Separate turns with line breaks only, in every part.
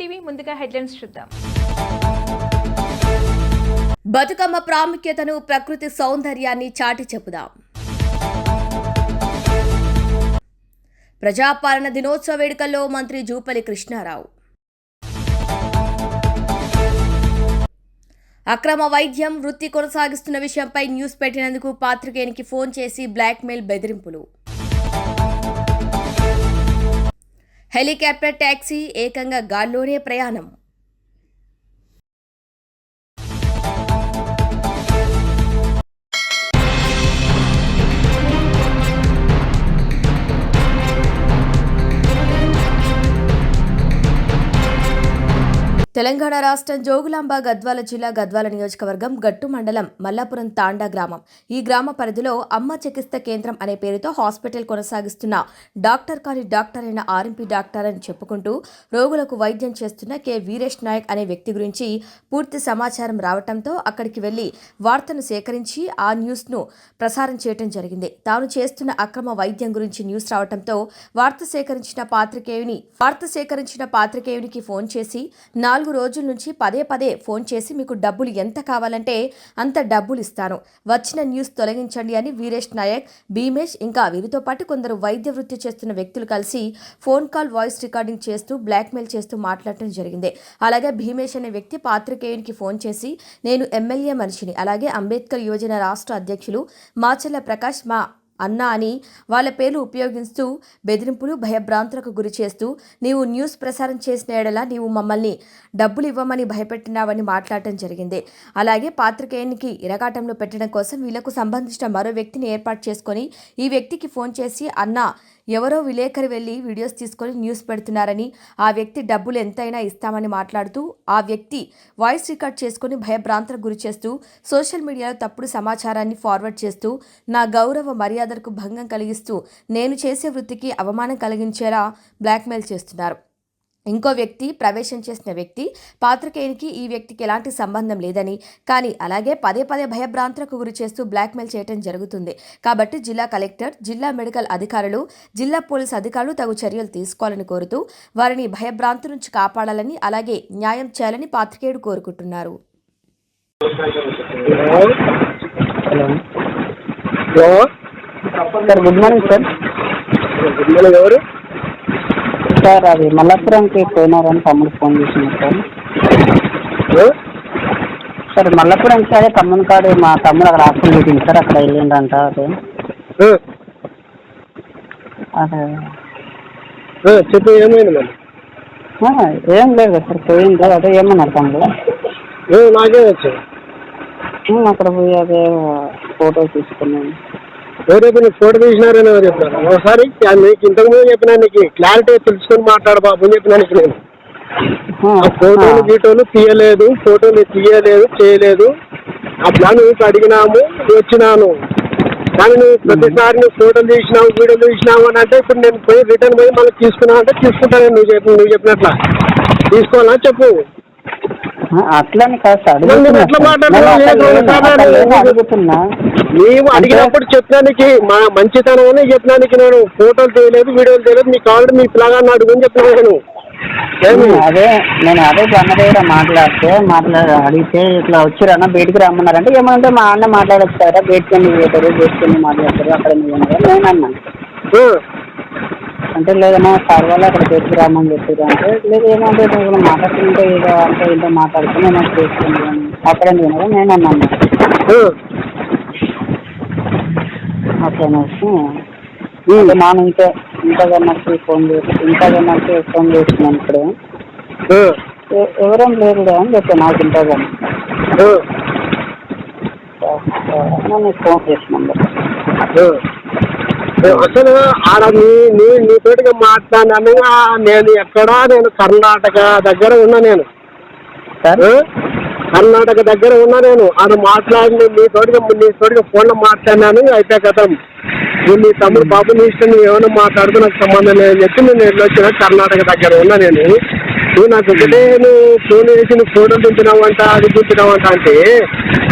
TV ముందుగా headlines చూద్దాం.
బతుకమ్మ ప్రాముఖ్యతను ప్రకృతి సౌందర్యాన్ని చాటి చెప్పుదాం. ప్రజాపాలన దినోత్సవ వేడుకల్లో మంత్రి జూపల్లి కృష్ణారావు. అక్రమ వైద్యం వృత్తి కొనసాగిస్తున్న విషయంపై న్యూస్ పెట్టినందుకు పాత్రికేయునికి ఫోన్ చేసి బ్లాక్మెయిల్ బెదిరింపులు. హెలికాప్టర్ ట్యాక్సీ ఏకంగా గాల్లోనే ప్రయాణం. తెలంగాణ రాష్ట్రం జోగులాంబ గద్వాల జిల్లా గద్వాల నియోజకవర్గం గట్టు మండలం మల్లాపురం తాండా గ్రామం. ఈ గ్రామ పరిధిలో అమ్మ చికిత్స కేంద్రం అనే పేరుతో హాస్పిటల్ కొనసాగిస్తున్న డాక్టర్ కాని డాక్టర్ అయిన ఆర్ఎంపీ డాక్టర్ అని చెప్పుకుంటూ రోగులకు వైద్యం చేస్తున్న కె వీరేష్ నాయక్ అనే వ్యక్తి గురించి పూర్తి సమాచారం రావటంతో అక్కడికి వెళ్ళి వార్తను సేకరించి ఆ న్యూస్ను ప్రసారం చేయడం జరిగింది. తాను చేస్తున్న అక్రమ వైద్యం గురించి న్యూస్ రావడంతో వార్త సేకరించిన పాత్రికేయుని వార్త సేకరించిన పాత్రికేయునికి ఫోన్ చేసి నాలుగు నాలుగు రోజుల నుంచి పదే పదే ఫోన్ చేసి మీకు డబ్బులు ఎంత కావాలంటే అంత డబ్బులు ఇస్తాను. వచ్చిన న్యూస్ తొలగించండి అని వీరేష్ నాయక్ భీమేష్ ఇంకా వీరితో పాటు కొందరు వైద్య వృత్తి చేస్తున్న వ్యక్తులు కలిసి ఫోన్ కాల్ వాయిస్ రికార్డింగ్ చేస్తూ బ్లాక్మెయిల్ చేస్తూ మాట్లాడటం జరిగింది. అలాగే భీమేష్ అనే వ్యక్తి పాత్రికేయునికి ఫోన్ చేసి నేను ఎమ్మెల్యే మనిషిని. అలాగే అంబేద్కర్ యోజన రాష్ట్ర అధ్యక్షులు మాచల్ల ప్రకాష్ మా అన్నా అని వాళ్ళ పేర్లు ఉపయోగిస్తూ బెదిరింపులు భయభ్రాంతులకు గురి చేస్తూ నీవు న్యూస్ ప్రసారం చేసిన ఏడలా నీవు మమ్మల్ని డబ్బులు ఇవ్వమని భయపెట్టినావని మాట్లాడటం జరిగింది. అలాగే పాత్రికేయునికి ఇరగాటంలో పెట్టడం కోసం వీళ్ళకు సంబంధించిన మరో వ్యక్తిని ఏర్పాటు చేసుకొని ఈ వ్యక్తికి ఫోన్ చేసి అన్నా ఎవరో విలేకరి వెళ్ళి వీడియోస్ తీసుకొని న్యూస్ పెడుతున్నారని ఆ వ్యక్తి డబ్బులు ఎంతైనా ఇస్తామని మాట్లాడుతూ ఆ వ్యక్తి వాయిస్ రికార్డ్ చేసుకుని భయభ్రాంతులకు గురి చేస్తూ సోషల్ మీడియాలో తప్పుడు సమాచారాన్ని ఫార్వర్డ్ చేస్తూ నా గౌరవ మర్యాదలకు భంగం కలిగిస్తూ నేను చేసే వృత్తికి అవమానం కలిగించేలా బ్లాక్మెయిల్ చేస్తున్నారు. ఇంకో వ్యక్తి ప్రవేశం చేసిన వ్యక్తి పాత్రికేయునికి ఈ వ్యక్తికి ఎలాంటి సంబంధం లేదని. కానీ అలాగే పదే పదే భయభ్రాంతులకు గురి చేస్తూ బ్లాక్మెయిల్ చేయడం జరుగుతుంది. కాబట్టి జిల్లా కలెక్టర్ జిల్లా మెడికల్ అధికారులు జిల్లా పోలీస్ అధికారులు తగు చర్యలు తీసుకోవాలని కోరుతూ వారిని భయభ్రాంతు నుంచి కాపాడాలని అలాగే న్యాయం చేయాలని పాత్రికేయుడు కోరుకుంటున్నారు.
Good morning sir
good morning ఎవరు?
సార్ అది మల్లాపురంకి పోయినారని తమ్ముడు ఫోన్ చేసినారు సార్? సార్ మల్లాపురంకి అదే తమ్ముని కాడు మా తమ్ముడు అక్కడ హాస్టల్ మీటింగ్ సార్ అక్కడ వెళ్ళిండంట అదే. అదే.
ఏ, చెప్పు ఏమైంది మరి?
ఏం లేదు సార్ పోయింది అదే ఏమన్నారు తమ్ముడు?
నాకే వచ్చు
ఉమ్, అక్కడ పోయి అదే ఫోటో తీసుకున్నాను.
ఎవరైతే నీకు ఫోటో తీసినారని ఎవరు చెప్పారు ఒకసారి నీకు ఇంతకు ముందు చెప్పినా నీకు క్లారిటీ తెలుసుకొని మాట్లాడు బాబు అని చెప్పినా నీకు నేను. ఆ ఫోటోలు గీటోలు తీయలేదు ఫోటోలు తీయలేదు చేయలేదు. అట్లా నువ్వు అడిగినాము వచ్చినాను. కానీ నువ్వు ప్రతిసారి నువ్వు ఫోటోలు తీసినావు వీడియోలు తీసినావు అని అంటే ఇప్పుడు నేను పోయి రిటర్న్ పోయి మళ్ళీ తీసుకున్నావు అంటే తీసుకుంటాను నువ్వు చెప్పి నువ్వు చెప్పినట్లా. తీసుకోవాలా చెప్పు?
అట్లని అడుగుతున్నా.
నీవు అడిగినప్పుడు చెప్పినానికి మా మంచితనం అని చెప్పినానికి నేను ఫోటోలు తీయలేదు వీడియోలు తీయలేదు మీకు ఆల్రెడీ మీ పిల్లగాన్ని అడుగుని చెప్పినా నేను. ఏమి?
ఉమ్, అదే నేను అదే అన్న దగ్గర మాట్లాడితే మాట్లాడ అడిగితే ఇట్లా వచ్చిరన్న బయటికి రమ్మన్నారంటే ఏమంటే మా అన్న మాట్లాడచ్చు కదా బయటికి ఎందుకు పోతారు బయటికి ఎందుకు మాట్లాడతారు అక్కడ నేను అన్నా.
ఆ,
అంటే లేదన్నా సార్ వాళ్ళు అక్కడ బయటికి రమ్మని చెప్పారు. అంటే లేదు ఏమంటే మాట్లాడుతుంటే ఏదో అంటే ఏంటో మాట్లాడుతున్నా నేను చేసుకుంటాను అక్కడ ఉన్నారు నేను అన్నాను. అట్లా అనేసి. అంటే నాన్న ఇంకా ఇంకా గన్నకి ఫోన్ చేసి ఇంకా గన్నకి ఫోన్ చేస్తున్నాను ఎ- ఎవరేం లేరు కదా అని చెప్పాను నాకు ఇంకా కానీ నేను ఫోన్ చేసినాను.
అసలు ఆడ నీ నీ నీతోటిగా మాట్లాడినాను నేను ఎక్కడా నేను కర్ణాటక దగ్గర ఉన్నా నేను? కర్ణాటక దగ్గర ఉన్నా నేను. ఆడ మాట్లాడి నీ తోటిగా నీ తోటిగా ఫోన్లో మాట్లాడినాను అయితే కథం. నువ్వు నీ తమ్ముడు బాబు నీ ఇష్టం నువ్వు ఏమైనా మాట్లాడుతూ నాకు సంబంధం లేదని చెప్పి నేను వెళ్ళొచ్చిన కర్ణాటక దగ్గర ఉన్నా నేను. నువ్వు నాకు ఒకటే నువ్వు ఫోన్ చేసి నువ్వు ఫోటోలు దింపినావంట అది దింపినావంట అంటే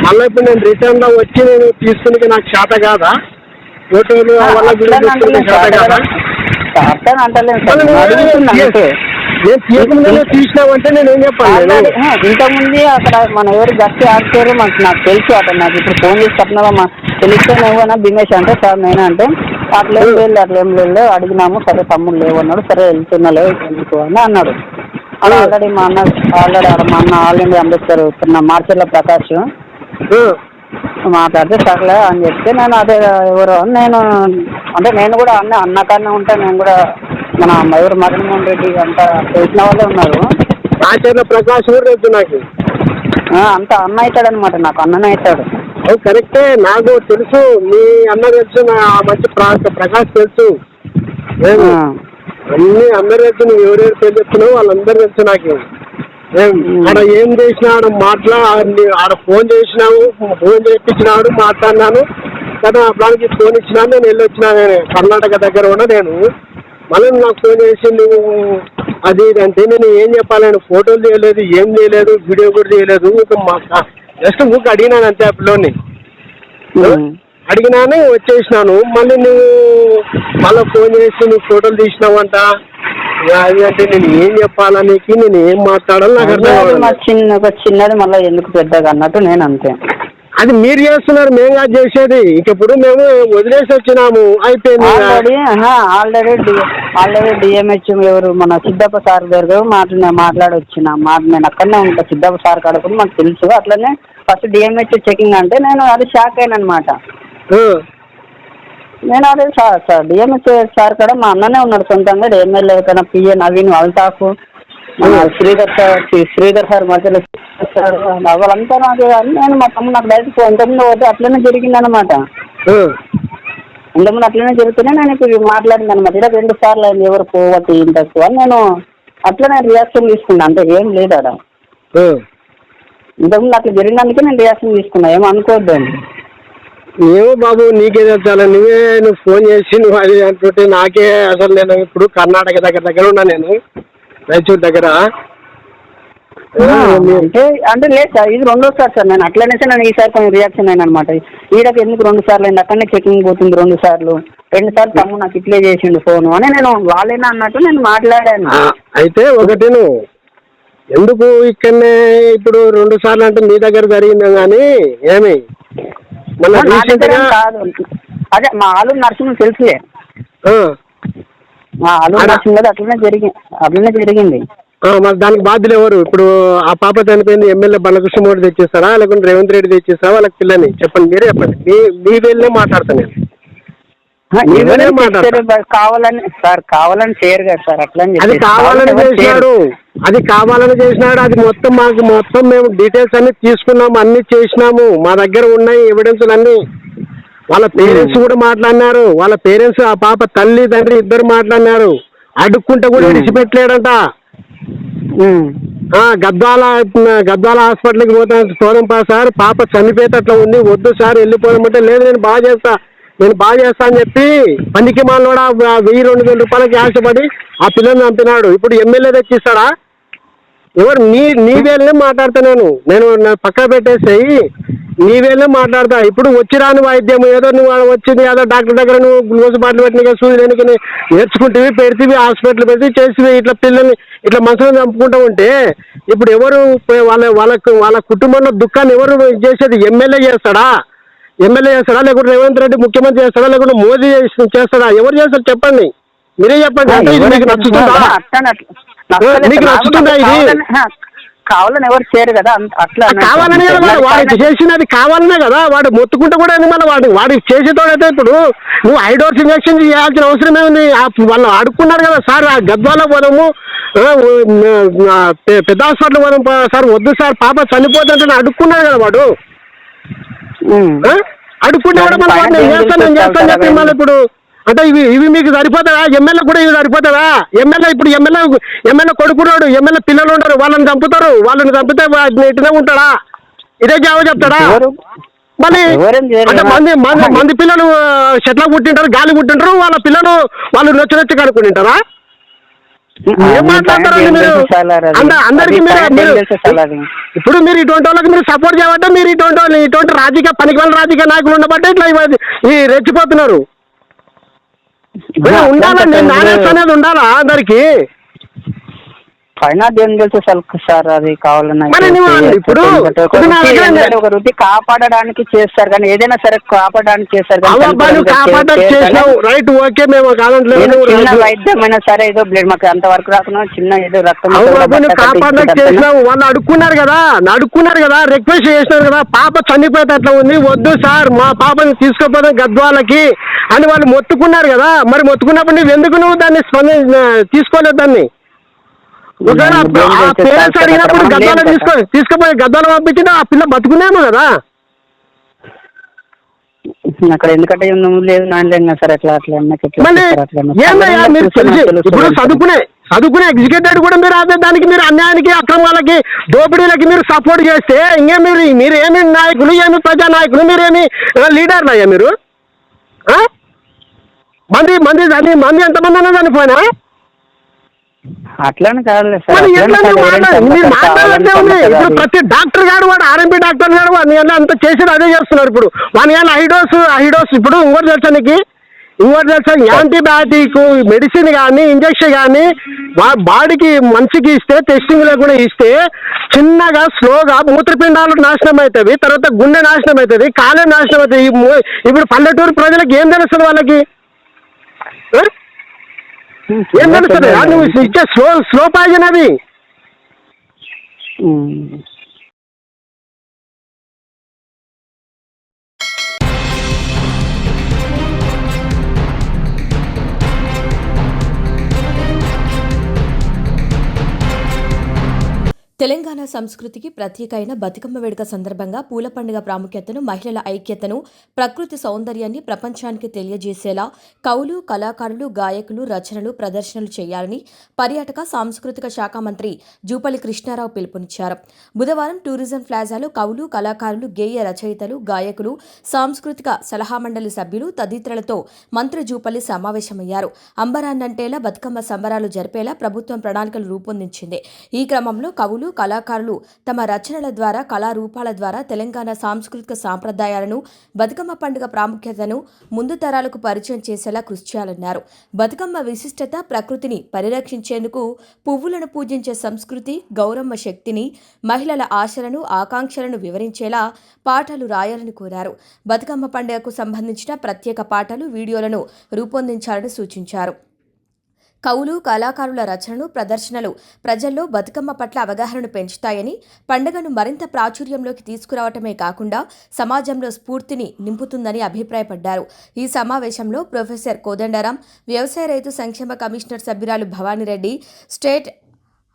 మళ్ళీ ఇప్పుడు నేను రిటర్న్లో వచ్చి నేను తీసుకుని నాకు చేత కాదా? వల్ల
అర్థం అంటలేదు సార్ నేను అడుగుతున్నా
నువ్వు
అంతే.
నేను తీయకముందే తీసినావంటే నేను ఏం చెప్పాలి
ఇంతకుముందు అక్కడ మన ఎవరు గట్టి ఆడిచారు మనకు నాకు తెలుసు అతను నాకు ఇప్పుడు ఫోన్ చేసి చెప్పినా మా తెలిస్తే నువ్వైనా దినేష్ అంటే సార్ నేనే అంటే అట్లా ఏం లేదు అట్లా ఏం లేదు అడిగినాము సరే తమ్ముడు లేవన్నాడు సరే వెళ్తున్నా ఎందుకు అని అన్నాడు. అలా ఆల్రెడీ మా అన్న ఆల్రెడీ మా అన్న ఆల్ ఇండియా అంబేద్కర్ నా మార్చెల్ల ప్రకాష్. మాట్లాడితే సర్లే అని చెప్తే నేను అదే ఎవరు నేను అంటే నేను కూడా అన్న అన్న కన్నా ఉంటే నేను కూడా మన మయూర్ మదన్మోహన్ రెడ్డి అంతా తెలిసిన వాళ్ళే ఉన్నారు.
ఆచార్య ప్రకాష్ కూడా తెలుసు నాకు?
అంత అన్న అవుతాడు అనమాట నాకు అన్ననే అవుతాడు.
కరెక్టే నాకు తెలుసు మీ అన్న తెలుసు నా మంచి ప్రా- ప్రకాష్ తెలుసు. అన్ని అందరు తెలుసు నువ్వు ఎవరెవరు చెప్తున్నావు వాళ్ళందరూ తెలుసు నాకు. ఆడ ఏం చేసినా ఆడ మాట్లా ఆడ- ఫోన్ చేసినావు ఫోన్ చేయించినాడు మాట్లాడినాను. కదా దానికి ఫోన్ ఇచ్చినాను నేను వెళ్ళి వచ్చినా నేను కర్ణాటక దగ్గర ఉన్న నేను. మళ్ళీ నాకు ఫోన్ చేసి నువ్వు అది ఇది అంటే నేను ఏం చెప్పాలి? నేను ఫోటోలు చేయలేదు ఏం చేయలేదు వీడియో కూడా చేయలేదు జస్ట్ ఊరికి అడిగినాను అంతే ఆ పిల్లోని. అడిగినాను వచ్చేసినాను. మళ్ళీ నువ్వు మళ్ళీ ఫోన్ చేసి నువ్వు ఫోటోలు తీసినావంట. అది అంటే నేను ఏం చెప్పాలా నీకు? నేను ఏం మాట్లాడాలి? నాకు అర్థం.
చిన్న ఒక చిన్నది మళ్ళీ ఎందుకు పెద్దగా అన్నట్టు నేను అంతే.
అది మీరు చేస్తున్నారు మేము కాదు చేసేది. ఇక ఇప్పుడు మేము వదిలేసి వచ్చినాము. అయిపోయింది ఇక.
ఆల్రెడీ ఆల్రెడీ డి- ఆల్రెడీ డిఎంహెచ్ ఎవరు? మన సిద్ధప్ప సార్ దగ్గర మాట్లా మాట్లాడొచ్చిన మా నేను అక్కడనే ఉంటా. సిద్ధప్ప సార్ కాడ కూడా మాకు తెలుసు. అట్లనే ఫస్ట్ డిఎంహెచ్ చెకింగ్ అంటే నేను అది షాక్ అయిన అనమాట
ఆ,
నేను అదే సార్. సార్ డిఎంహెచ్ సార్ కాడ మా అన్ననే ఉన్నాడు సొంతంగా. ఎమ్మెల్యే కన్నా పిఏ నవీన్ అల్తాఫ్. శ్రీధర్ సార్ శ్రీ- శ్రీధర్ సార్ మధ్యలో సార్ వాళ్ళంతా నాకు అని నేను మా తమ్ముడు నాకు డైరెక్ట్ ఇంతకుముందు పోతే అట్లనే జరిగింది అనమాట ఇంతకుముందు అట్లనే జరుగుతూనే నేను ఇప్పుడు మాట్లాడింది అనమాట ఇలా రెండు సార్లు అయింది ఎవరు పోవట్టు తక్కువ అని నేను అట్లనే రియాక్షన్ తీసుకున్నా. అంటే ఏం లేదు
ఆ.
ఇంతకుముందు అట్లా జరిగినందుకే నేను రియాక్షన్ తీసుకున్నా. ఏమో అనుకోవద్దండి
ఏమో బాబు నీకే తెలుసాల నువ్వే నువ్వు ఫోన్ చేసి నువ్వు అది అంటుంటే నాకే అసలు నేను ఇప్పుడు కర్ణాటక దగ్గర దగ్గర ఉన్నా నేను రాయచూర్ దగ్గర.
అంటే అంటే లేదు సార్ ఇది రెండోసారి సార్ నేను అట్లనే సార్ నేను ఈసారి కొంచెం రియాక్షన్ అయినా అనమాట ఈడకి ఎందుకు రెండు సార్లు అయింది? అక్కడనే చెకింగ్ పోతుంది రెండు సార్లు. రెండు సార్లు తమ్ముడు నాకు ఇట్లే చేసిండు ఫోన్ అని నేను వాళ్ళేనా అన్నట్టు నేను మాట్లాడాను.
అయితే ఒకటి నువ్వు. ఎందుకు ఇక్కడనే ఇప్పుడు రెండు సార్లు అంటే మీ దగ్గర జరిగింది కానీ ఏమి?
నా
రీసెంట్
దగ్గర
గా
ఏం కాదు. అదే మా ఆలు తెలుసులే.
ఆ,
మా ఆలు నరసింహ అట్లనే జరిగింది అట్లనే జరిగింది.
మరి దానికి బాధ్యులు ఎవరు? ఇప్పుడు ఆ పాప చనిపోయింది ఎమ్మెల్యే బాలకృష్ణమూర్తి తెచ్చిస్తారా? లేకుంటే రేవంత్ రెడ్డి తెచ్చిస్తారా వాళ్ళకి పిల్లని? చెప్పండి మీరే చెప్పండి. మీ మీ వెళ్ళే మాట్లాడతాను నేను మీరే
ఎవరైనా
మాట్లాడతా.
చేస్తారు బా- కావాలని సార్ కావాలని చేయరు కదా సార్ అట్లా
అది. కావాలని చేసినాడు. అది కావాలని చేసినాడు. అది మొత్తం మాకు మొత్తం మేము డీటెయిల్స్ అన్ని తీసుకున్నాము. అన్ని చేసినాము. మా దగ్గర ఉన్నాయి ఎవిడెన్స్లు అన్ని వాళ్ళ పేరెంట్స్ కూడా మాట్లాడినారు. వాళ్ళ పేరెంట్స్ ఆ పాప తల్లి తండ్రి ఇద్దరు మాట్లాడినారు. అడుక్కుంటే కూడా. విడిచిపెట్టలేడంట. గద్వాల గద్వాల హాస్పిటల్కి పోతాను. పోదాంపా సార్ పాప చనిపోయేటట్లా ఉంది. వద్దు సార్ వెళ్ళిపోదామంటే లేదు నేను బాగా చేస్తా. నేను బాగా చేస్తా అని చెప్పి పనికి మాలోడా వెయ్యి రెండు వేల రూపాయలకి ఆశపడి ఆ పిల్లల్ని చంపినాడు. ఇప్పుడు ఎమ్మెల్యే తెచ్చిస్తాడా? ఎవరు నీ నీ వేలనే మాట్లాడతా నేను. నేను పక్క పెట్టేసేయి నీ వేలనే మాట్లాడతా. ఇప్పుడు వచ్చి రాని వైద్యం ఏదో నువ్వు వచ్చింది ఏదో డాక్టర్ దగ్గర నువ్వు గ్లూజ్ బాటిల్ పెట్టిన సూది దేనికి నేర్చుకుంటేవి పెడితే హాస్పిటల్ పెడితే చేసి ఇట్లా పిల్లల్ని ఇట్లా మనుషులను చంపుకుంటూ ఉంటే ఇప్పుడు ఎవరు వాళ్ళ వాళ్ళ వాళ్ళకు వాళ్ళ కుటుంబంలో దుఃఖాన్ని ఎవరు చేసేది? ఎమ్మెల్యే చేస్తాడా? ఎమ్మెల్యే చేస్తాడా? లేకుంటే రేవంత్ రెడ్డి ముఖ్యమంత్రి చేస్తాడా? లేకుంటే మోదీ చేస్- చేస్తాడా? ఎవరు చేస్తారు చెప్పండి. మీరే చెప్పండి. అంటే ఇది మీకు నచ్చుతుందా? మీకు ఇది?
కావాలని- ఎవరు చేయరు కదా. అట్లా.
కావాలనే వాడు చేసినది కావాలనే కదా. వాడు మొత్తుకుంటే కూడా మళ్ళీ వాడు వాడికి చేసేటోడైతే ఇప్పుడు నువ్వు ఐడోర్స్ ఇంజక్షన్ చేయాల్సిన అవసరం ఏముంది? ఆ వాళ్ళు అడుక్కున్నారు కదా సార్. ఆ గద్వాల పోదాము. పెద్ద హాస్పిటల్ పోదాం సార్ వద్దు సార్. పాప చనిపోతుంటే అడుక్కున్నాడు కదా వాడు.
ఉమ్.
ఆ? అడుక్కుంటే కూడా మళ్ళీ వాడు నేను చేస్తాను చేస్తాను చెప్పి మళ్ళీ ఇప్పుడు? అంటే ఇవి ఇవి మీకు సరిపోతుందా ఎమ్మెల్యే కూడా ఇవి సరిపోతుందా ఎమ్మెల్యే ఇప్పుడు ఎమ్మెల్యే ఎమ్మెల్యే కొడుకున్నాడు ఎమ్మెల్యే పిల్లలు ఉండరు వాళ్ళని చంపుతారు వాళ్ళని చంపితే ఇట్లనే ఉంటాడా? ఇదే జావ చెప్తాడా? మళ్ళీ అంటే మంది మంది పిల్లలు చెట్ల పుట్టింటారు గాలి పుట్టింటారు వాళ్ళ పిల్లలు వాళ్ళు నొచ్చి నొచ్చి కనుక్కుంటారా ఏం మాట్లాడతారండి మీరు అంద అందరికి మీరు మీరు ఇప్పుడు మీరు ఇటువంటి వాళ్ళకి మీరు సపోర్ట్ చేయబట్టే మీరు ఇటువంటి వాళ్ళు ఇటువంటి రాజకీయ పనికి వాళ్ళ రాజకీయ నాయకులు ఉండబట్టే ఇట్లా ఈ రెచ్చిపోతున్నారు. ఉండాలా? నేను నాణ్యత అనేది ఉండాలా అందరికి?
ఆర్ట్ ఏం తెలుసు సార్ సార్ అది కావాలన్నా
మరి నువ్వు
చేయొచ్చు.
ఇప్పుడు ఇప్పుడు నా
వృత్తి
దగ్గర
ఏంటంటే ఒక వృత్తి కాపాడడానికి చేస్తారు కానీ ఏదైనా సరే కాపాడడానికి చేస్తారు కానీ
అవ్వబ్బా నువ్వు
చనిపోవడానికి
కాపాడకు
చేస్తారు
చేసినావు
కానీ
రైట్ ఓకే మేము కాదంటలేదు
ఏదో
నువ్వు
చిన్న
రైట్.
వైద్యమైనా సరే ఏదో బ్లడ్ మాకు అంత వరకు రాకుండా చిన్న ఏదో రక్తం
అవును బాబు నువ్వు చేసినావు వాళ్ళు అడుక్కున్నారు కదా అడుక్కున్నారు కదా రిక్వెస్ట్ చేసినారు కదా పాప చనిపోతే అట్లా ఉంది వద్దు సార్ మా పాపని తీసుకుపోదాం గద్వాలకి అని వాళ్ళు మొత్తుకున్నారు కదా మరి మొత్తుకున్నప్పుడు నువ్వు ఎందుకు నువ్వు దాన్ని స్పంద తీసుకోలేదు దాన్ని ఒకవేళ ఆ-
నేను
ఆ
ఏం చేస్తాను
పేరెంట్స్ అడిగినప్పుడు
లేదు
తీసుకో. తీసుకుపోయి గద్వాల పంపించిన ఆ పిల్ల బతుకునేమో కదా
అక్కడ ఎందుకంటే లేదు నాన్న లేదు కదా సార్ అట్లా అట్లా నాకు ఎట్లా అట్లా
ఇప్పుడు. చదువుకునే చదువుకునే ఎగ్జిక్యూటెడ్ కూడా మీరు అదే దానికి మీరు అన్యాయానికి అక్రమాలకి దోపిడీలకి మీరు సపోర్ట్ చేస్తే ఇంకే మీరు మీరు ఏమి నాయకులు ఏమి ప్రజా నాయకులు మీరేమి లీడర్లు అయ్యా మీరు ఆ? మంది మంది దాని మంది ఎంతమంది అన్నా చనిపోయినా
అట్లానే కాదులే సార్
ఇప్పుడు. ప్రతి డాక్టర్ గారు వాడు ఆర్ఎంపీ డాక్టర్ గారు వాడిని అంత చేసేది అదే చేస్తున్నారు ఇప్పుడు. వాని ఎలా హైడోస్ హైడోస్. ఇప్పుడు ఇంకోటి తెలుసా నీకు? ఇంకోటి తెలుసా? యాంటీబయాటిక్ మెడిసిన్ కానీ ఇంజక్షన్ కానీ బాడీకి మనిషికి ఇస్తే టెస్టింగ్ కూడా ఇస్తే చిన్నగా స్లోగా మూత్రపిండాలు నాశనం అవుతుంది తర్వాత గుండె నాశనం అవుతుంది కాలే నాశనం అవుతుంది ఇప్పుడు పల్లెటూరు ప్రజలకు ఏం తెలుస్తుంది వాళ్ళకి? ఏం తెలుస్తుంది? ఆ, నువ్వు ఇచ్చే స్లో స్లో పాయిజన్ అది.
తెలంగాణ సంస్కృతికి ప్రత్యేక అయిన బతుకమ్మ వేడుక సందర్భంగా పూల పండుగ ప్రాముఖ్యతను మహిళల ఐక్యతను ప్రకృతి సౌందర్యాన్ని ప్రపంచానికి తెలియజేసేలా కవులు కళాకారులు గాయకులు రచనలు ప్రదర్శనలు చేయాలని పర్యాటక సాంస్కృతిక శాఖ మంత్రి జూపల్లి కృష్ణారావు పిలుపునిచ్చారు. బుధవారం టూరిజం ప్లాజాలో కవులు కళాకారులు గేయ రచయితలు గాయకులు సాంస్కృతిక సలహా మండలి సభ్యులు తదితరులతో మంత్రి జూపల్లి సమావేశమయ్యారు. అంబరాన్నంటేలా బతుకమ్మ సంబరాలు జరిపేలా ప్రభుత్వం ప్రణాళికలు రూపొందించింది. ఈ క్రమంలో కవులు కళాకారులు తమ రచనల ద్వారా కళారూపాల ద్వారా తెలంగాణ సాంస్కృతిక సాంప్రదాయాలను బతుకమ్మ పండుగ ప్రాముఖ్యతను ముందు తరాలకు పరిచయం చేసేలా కృషి చేయాలన్నారు. బతుకమ్మ విశిష్టత ప్రకృతిని పరిరక్షించేందుకు పువ్వులను పూజించే సంస్కృతి గౌరమ్మ శక్తిని మహిళల ఆశలను ఆకాంక్షలను వివరించేలా పాటలు రాయాలని కోరారు. బతుకమ్మ పండుగకు సంబంధించిన ప్రత్యేక పాటలు వీడియోలను రూపొందించాలని సూచించారు. కవులు కళాకారుల రచనలు ప్రదర్శనలు ప్రజల్లో బతుకమ్మ పట్ల అవగాహనను పెంచుతాయని పండుగను మరింత ప్రాచుర్యంలోకి తీసుకురావటమే కాకుండా సమాజంలో స్ఫూర్తిని నింపుతుందని అభిప్రాయపడ్డారు. ఈ సమావేశంలో ప్రొఫెసర్ కోదండరాం వ్యవసాయ రైతు సంక్షేమ కమిషనర్ సభ్యురాలు Bhavani Reddy state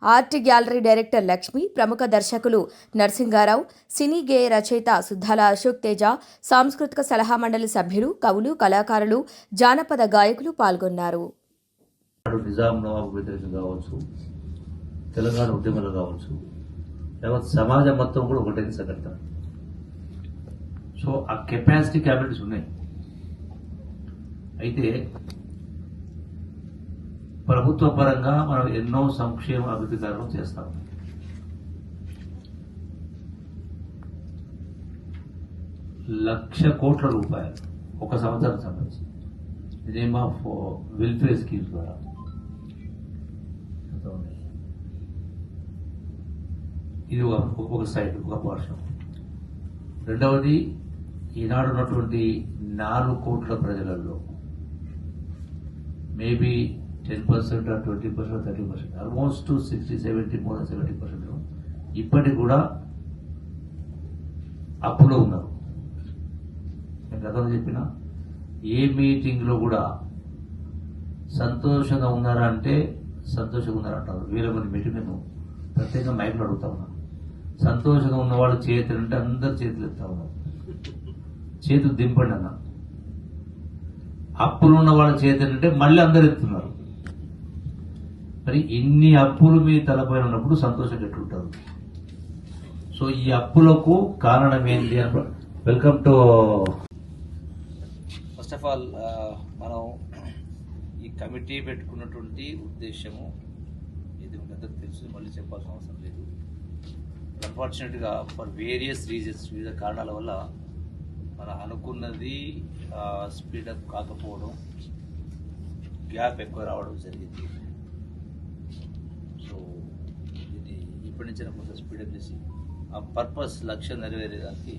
art gallery director Lakshmi ప్రముఖ దర్శకులు నరసింగారావు సినీ గేయ రచయిత సుద్దాల అశోక్ తేజ సాంస్కృతిక సలహా మండలి సభ్యులు కవులు కళాకారులు జానపద గాయకులు పాల్గొన్నారు.
నిజాం నవాబు వ్యతిరేకం కావచ్చు తెలంగాణ ఉద్యమాలు కావచ్చు లేకపోతే సమాజం మొత్తం కూడా ఒకటే సంఘటన. సో ఆ కెపాసిటీ క్యాబినెట్స్ ఉన్నాయి. అయితే ప్రభుత్వ పరంగా మనం ఎన్నో సంక్షేమ అభివృద్ధి కార్యక్రమం చేస్తాం. లక్ష కోట్ల రూపాయలు ఒక సంవత్సరం సంబంధించి. నేమ్ ఆఫ్ వెల్ఫేర్ స్కీమ్స్ ద్వారా. ఎంత ఇది ఒక ఒక సైడ్ ఒక పోర్షన్ రెండవది ఈనాడు ఉన్నటువంటి నాలుగు కోట్ల ప్రజలలో maybe ten percent twenty percent thirty percent almost sixty seventy more seventy percent ఇప్పటికి కూడా అప్పులో ఉన్నారు. నేను గతంలో చెప్పిన ఏ మీటింగ్లో కూడా సంతోషంగా ఉన్నారా అంటే సంతోషంగా ఉన్నారంటారు అంటారు. మంది మీటింగ్ మేము ప్రత్యేకంగా మైకులు అడుగుతా ఉన్నాం. సంతోషంగా ఉన్న వాళ్ళు చేతులు అంటే అందరు చేతులు ఎత్తా ఉన్నారు. చేతులు దింపండి అన్న. అప్పులు ఉన్న వాళ్ళ చేతులు అంటే మళ్ళీ అందరు ఎత్తున్నారు. మరి ఇన్ని అప్పులు మీ తలపైన ఉన్నప్పుడు సంతోషం ఎట్లుంటారు సో ఈ అప్పులకు కారణం ఏంటి అని welcome to
first of all మనం కమిటీ పెట్టుకున్నటువంటి ఉద్దేశము ఇది మీకు తెలుసు మళ్ళీ చెప్పాల్సిన అవసరం లేదు. అన్ఫార్చునేట్గా ఫర్ వేరియస్ రీజన్స్ వివిధ కారణాల వల్ల మనం అనుకున్నది స్పీడప్ కాకపోవడం గ్యాప్ ఎక్కువ రావడం జరిగింది. సో ఇది ఇప్పటి నుంచి కొంత స్పీడప్ చేసి ఆ పర్పస్ లక్ష్యం నెరవేరేదానికి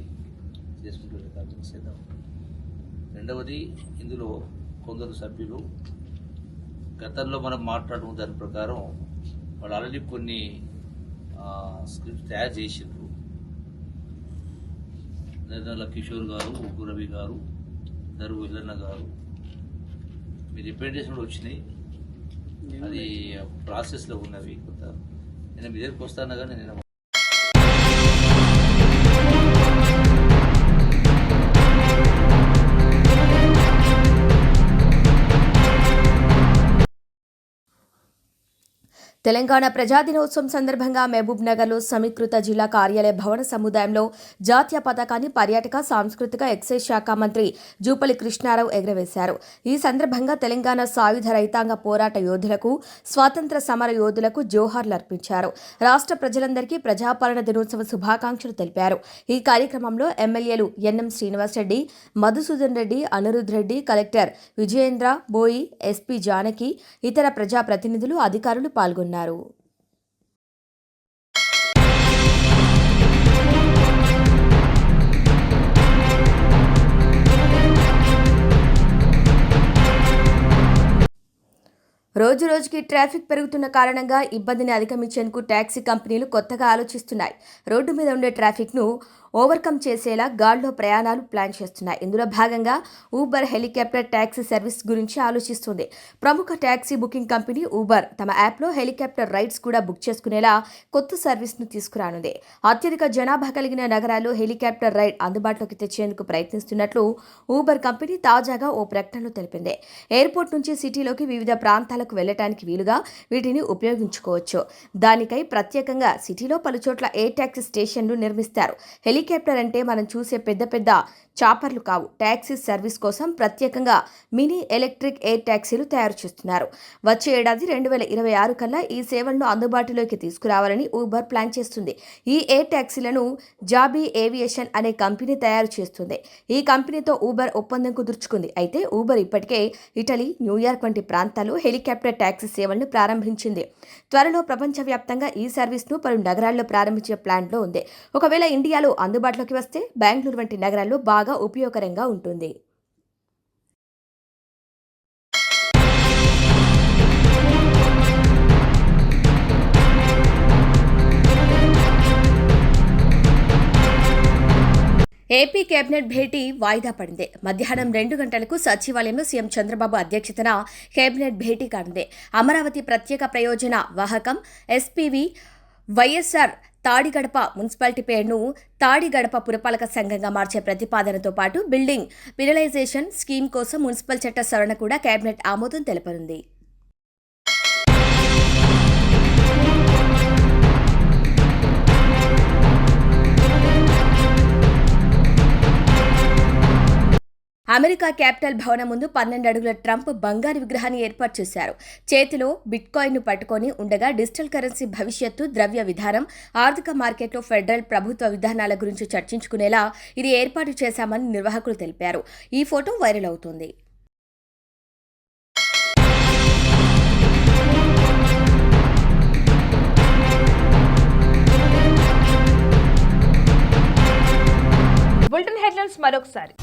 చేసుకుంటున్న కార్యక్రమం చేద్దాం. రెండవది ఇందులో కొందరు సభ్యులు గతంలో మనం మాట్లాడుకున్న దాని ప్రకారం వాళ్ళు ఆల్రెడీ కొన్ని స్క్రిప్ట్స్ తయారు చేసిండ్రు. నిర్మల కిషోర్ గారు ఉగ్గు రవి గారు దరు విల్లన్న గారు. మీ రిప్రజెంటేషన్ వచ్చినాయి. అది ప్రాసెస్లో ఉన్నవి. కొంత నేను మీ దగ్గరికి వస్తాను కానీ నేను
తెలంగాణ ప్రజా దినోత్సవం సందర్భంగా మహబూబ్ నగర్లో సమీకృత జిల్లా కార్యాలయ భవన సముదాయంలో జాతీయ పతాకాన్ని పర్యాటక సాంస్కృతిక ఎక్సైజ్ శాఖ మంత్రి జూపల్లి కృష్ణారావు ఎగరవేశారు. ఈ సందర్భంగా తెలంగాణ సాయుధ రైతాంగ పోరాట యోధులకు స్వాతంత్ర సమర యోధులకు జోహార్లు అర్పించారు. రాష్ట్ర ప్రజలందరికీ ప్రజాపాలన దినోత్సవ శుభాకాంక్షలు తెలిపారు. ఈ కార్యక్రమంలో ఎమ్మెల్యేలు NM Srinivasa Reddy Madhusudan Reddy Anirudh Reddy collector Vijayendra Boi SP Janaki ఇతర ప్రజాప్రతినిధులు అధికారులు పాల్గొన్నారు. రోజు రోజుకి ట్రాఫిక్ పెరుగుతున్న కారణంగా ఇబ్బందిని అధిగమించేందుకు ట్యాక్సీ కంపెనీలు కొత్తగా ఆలోచిస్తున్నాయి. రోడ్డు మీద ఉండే ట్రాఫిక్ను ఓవర్కమ్ చేసేలా గాల్లో ప్రయాణాలు ప్లాన్ చేస్తున్నాయి. ఇందులో భాగంగా ఊబర్ హెలికాప్టర్ ట్యాక్సీ సర్వీస్ గురించి ఆలోచిస్తుంది. ప్రముఖ ట్యాక్సీ బుకింగ్ కంపెనీ ఊబర్ తమ యాప్లో హెలికాప్టర్ రైడ్స్ కూడా బుక్ చేసుకునేలా కొత్త సర్వీస్ను తీసుకురానుంది. అత్యధిక జనాభా కలిగిన నగరాల్లో హెలికాప్టర్ రైడ్ అందుబాటులోకి తెచ్చేందుకు ప్రయత్నిస్తున్నట్లు ఊబర్ కంపెనీ తాజాగా ఓ ప్రకటనలో తెలిపింది. ఎయిర్పోర్ట్ నుంచి సిటీలోకి వివిధ ప్రాంతాలకు వెళ్ళడానికి వీలుగా వీటిని ఉపయోగించుకోవచ్చు. దానికై ప్రత్యేకంగా సిటీలో పలుచోట్ల ఎయిర్ ట్యాక్సీ స్టేషన్లు నిర్మిస్తారు. హెలికాప్టర్ అంటే మనం చూసే పెద్ద పెద్ద చాపర్లు కావు. ట్యాక్సీ సర్వీస్ కోసం ప్రత్యేకంగా మినీ ఎలక్ట్రిక్ ఎయిర్ ట్యాక్సీలు తయారు చేస్తున్నారు. వచ్చే ఏడాది రెండు వేల ఇరవై ఆరు కల్లా ఈ సేవలను అందుబాటులోకి తీసుకురావాలని ఊబర్ ప్లాన్ చేస్తుంది. ఈ ఎయిర్ ట్యాక్సీలను జాబీ ఏవియేషన్ అనే కంపెనీ తయారు చేస్తుంది. ఈ కంపెనీతో ఊబర్ ఒప్పందం కుదుర్చుకుంది. అయితే ఊబర్ ఇప్పటికే ఇటలీ న్యూయార్క్ వంటి ప్రాంతాల్లో హెలికాప్టర్ ట్యాక్సీ సేవలను ప్రారంభించింది. త్వరలో ప్రపంచవ్యాప్తంగా ఈ సర్వీస్ను పలు నగరాల్లో ప్రారంభించే ప్లాన్లో ఉంది. ఒకవేళ ఇండియాలో అందుబాటులోకి వస్తే బెంగళూరు వంటి నగరాల్లో బాగా ఉపయోగకరంగా ఉంటుంది. ఏపీ కేబినెట్ భేటీ వాయిదా పడింది. మధ్యాహ్నం రెండు గంటలకు సచివాలయంలో సీఎం చంద్రబాబు అధ్యక్షతన కేబినెట్ భేటీ కానుంది. అమరావతి ప్రత్యేక ప్రయోజన వాహకం ఎస్పీవి వైఎస్ఆర్ తాడిగడప మున్సిపాలిటీ పేరును తాడిగడప పురపాలక సంఘంగా మార్చే ప్రతిపాదనతో పాటు బిల్డింగ్ మినలైజేషన్ స్కీమ్ కోసం మున్సిపల్ చట్ట సవరణ కూడా కేబినెట్ ఆమోదం తెలపనుంది. అమెరికా క్యాపిటల్ భవనం ముందు పన్నెండు అడుగుల ట్రంప్ బంగారు విగ్రహాన్ని ఏర్పాటు చేశారు. చేతిలో బిట్కాయిన్ను పట్టుకొని ఉండగా డిజిటల్ కరెన్సీ భవిష్యత్తు ద్రవ్య విధానం ఆర్థిక మార్కెట్లో ఫెడరల్ ప్రభుత్వ విధానాల గురించి చర్చించుకునేలా ఇది ఏర్పాటు చేశామని నిర్వాహకులు తెలిపారు. ఈ ఫోటో వైరల్ అవుతోంది.
బులెటిన్ హెడ్లైన్స్ మరొకసారి.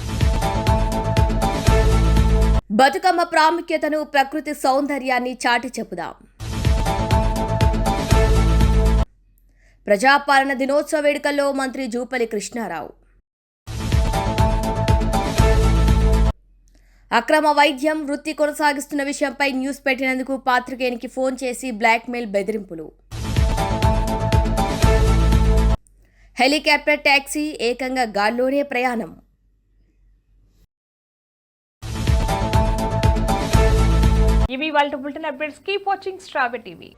బతుకమ్మ ప్రాముఖ్యతను ప్రకృతి సౌందర్యాన్ని చాటి చెప్పుదాం. ప్రజాపాలన దినోత్సవ వేడుకల్లో మంత్రి జూపల్లి కృష్ణారావు. అక్రమ వైద్యం వృత్తి కొనసాగిస్తున్న విషయంపై న్యూస్ పెట్టినందుకు పాత్రికేయునికి ఫోన్ చేసి బ్లాక్మెయిల్ బెదిరింపులు. హెలికాప్టర్ ట్యాక్సీ ఏకంగా గాల్లోనే ప్రయాణం.
ఇవి వాళ్ళ బులెటిన్ అప్డేట్స్. కీప్ వాచింగ్ స్ట్రాబె టీవీ.